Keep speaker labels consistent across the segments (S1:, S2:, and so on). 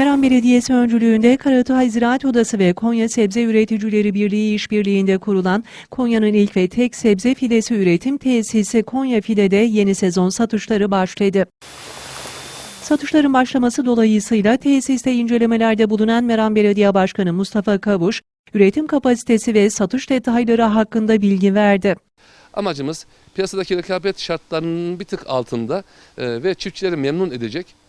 S1: Meram Belediyesi öncülüğünde Karatay Ziraat Odası ve Konya Sebze Üreticileri Birliği işbirliğinde kurulan Konya'nın ilk ve tek sebze fidesi üretim tesisi Konya Fide'de yeni sezon satışları başladı. Satışların başlaması dolayısıyla tesiste incelemelerde bulunan Meram Belediye Başkanı Mustafa Kavuş, üretim kapasitesi ve satış detayları hakkında bilgi verdi.
S2: Amacımız piyasadaki rekabet şartlarının bir tık altında e, ve çiftçileri memnun edecek.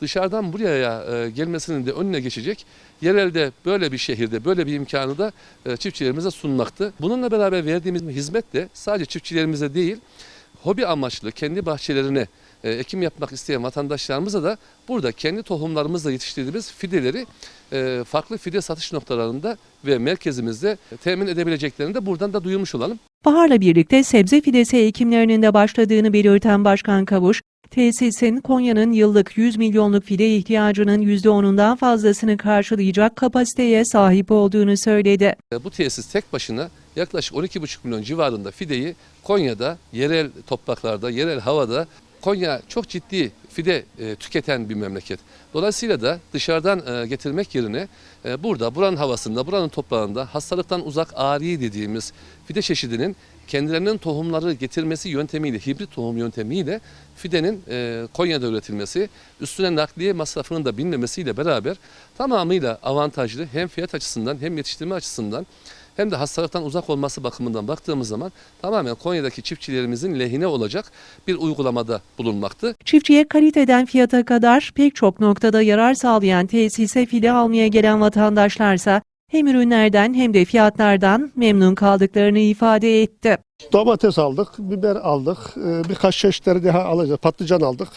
S2: Dışarıdan buraya e, gelmesinin de önüne geçecek. Yerelde böyle bir şehirde böyle bir imkanı da e, çiftçilerimize sunmaktı. Bununla beraber verdiğimiz hizmet de sadece çiftçilerimize değil, hobi amaçlı kendi bahçelerine e, ekim yapmak isteyen vatandaşlarımıza da burada kendi tohumlarımızla yetiştirdiğimiz fideleri e, farklı fide satış noktalarında ve merkezimizde temin edebileceklerini de buradan da duyurmuş olalım.
S1: Baharla birlikte sebze fidesi ekimlerinin de başladığını belirten Başkan Kavuş, tesisin Konya'nın yıllık 100 milyonluk fide ihtiyacının %10'undan fazlasını karşılayacak kapasiteye sahip olduğunu söyledi.
S2: Bu tesis tek başına yaklaşık 12,5 milyon civarında fideyi Konya'da yerel topraklarda, yerel havada Konya çok ciddi fide e, tüketen bir memleket. Dolayısıyla da dışarıdan e, getirmek yerine e, burada buranın havasında, buranın toprağında hastalıktan uzak ari dediğimiz fide çeşidinin kendilerinin tohumları getirmesi yöntemiyle, hibrit tohum yöntemiyle fidenin e, Konya'da üretilmesi, üstüne nakliye masrafının da binmemesiyle beraber tamamıyla avantajlı hem fiyat açısından hem yetiştirme açısından hem de hastalıktan uzak olması bakımından baktığımız zaman tamamen Konya'daki çiftçilerimizin lehine olacak bir uygulamada bulunmaktı.
S1: Çiftçiye kaliteden fiyata kadar pek çok noktada yarar sağlayan tesise fide almaya gelen vatandaşlarsa hem ürünlerden hem de fiyatlardan memnun kaldıklarını ifade etti.
S3: Domates aldık, biber aldık, e, birkaç çeşitleri daha alacağız. Patlıcan aldık.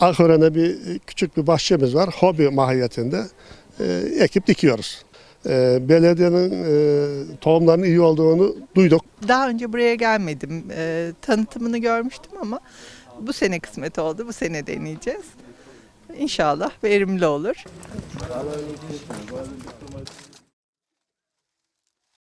S3: Akören'e bir küçük bir bahçemiz var. Hobi mahiyetinde e, ekip dikiyoruz. E, Belediyenin e, tohumlarının iyi olduğunu duyduk.
S4: Daha önce buraya gelmedim. Ee, tanıtımını görmüştüm ama bu sene kısmet oldu. Bu sene deneyeceğiz. İnşallah verimli olur.